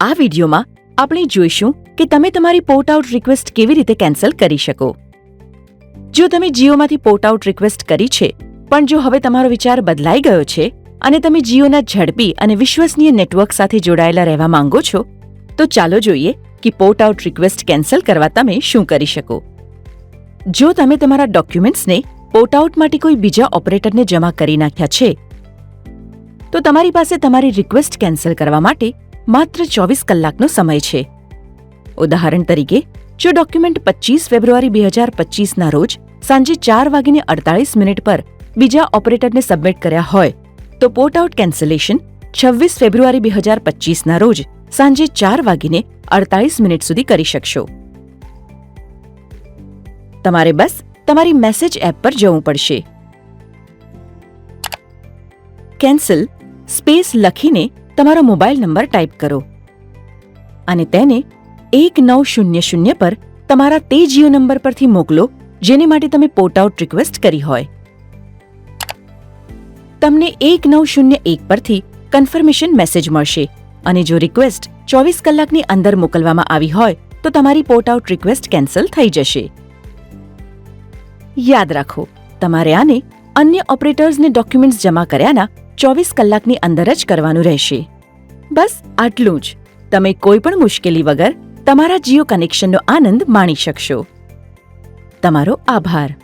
આ વિડીયોમાં આપણે જોઈશું કે તમે તમારી પોર્ટ આઉટ રિક્વેસ્ટ કેવી રીતે કેન્સલ કરી શકો. જો તમે જીઓમાંથી પોર્ટ આઉટ રિક્વેસ્ટ કરી છે, પણ જો હવે તમારો વિચાર બદલાઈ ગયો છે અને તમે જીઓના ઝડપી અને વિશ્વસનીય નેટવર્ક સાથે જોડાયેલા રહેવા માંગો છો, તો ચાલો જોઈએ કે પોર્ટ આઉટ રિક્વેસ્ટ કેન્સલ કરવા તમે શું કરી શકો. જો તમે તમારા ડોક્યુમેન્ટ્સને પોર્ટ આઉટ માટે કોઈ બીજા ઓપરેટરને જમા કરી નાખ્યા છે, તો તમારી પાસે તમારી રિક્વેસ્ટ કેન્સલ કરવા માટે માત્ર ચોવીસ કલાકનો સમય છે. ઉદાહરણ તરીકે, જો ડોક્યુમેન્ટ પચીસ ફેબ્રુઆરી બે હજાર પચીસના રોજ સાંજે ચાર વાગીને અડતાળીસ મિનિટ પર બીજા ઓપરેટરને સબમિટ કર્યા હોય, તો પોર્ટ આઉટ કેન્સલેશન છવ્વીસ ફેબ્રુઆરી બે હજાર પચીસના રોજ સાંજે ચાર વાગીને અડતાળીસ મિનિટ સુધી કરી શકશો. તમારે બસ તમારી મેસેજ એપ પર જવું પડશે. કેન્સલ સ્પેસ લખીને તમારો મોબાઈલ નંબર ટાઈપ કરો અને તેને એક નવ શૂન્ય શૂન્ય પર તમારા તે જીઓ નંબર પરથી મોકલો, જેને માટે તમે પોર્ટ આઉટ રિક્વેસ્ટ કરી હોય. તમને એક નવ શૂન્ય એક પરથી કન્ફર્મેશન મેસેજ મળશે અને જો રિક્વેસ્ટ ચોવીસ કલાકની અંદર મોકલવામાં આવી હોય, તો તમારી પોર્ટ આઉટ રિક્વેસ્ટ કેન્સલ થઈ જશે. યાદ રાખો, તમારે આને અન્ય ઓપરેટર્સને ડોક્યુમેન્ટ્સ જમા કર્યાના ચોવીસ કલાકની અંદર જ કરવાનું રહેશે. બસ, આટલું જ. તમે કોઈ પણ મુશ્કેલી વગર તમારા જીઓ કનેક્શનનો આનંદ માણી શકશો. તમારો આભાર.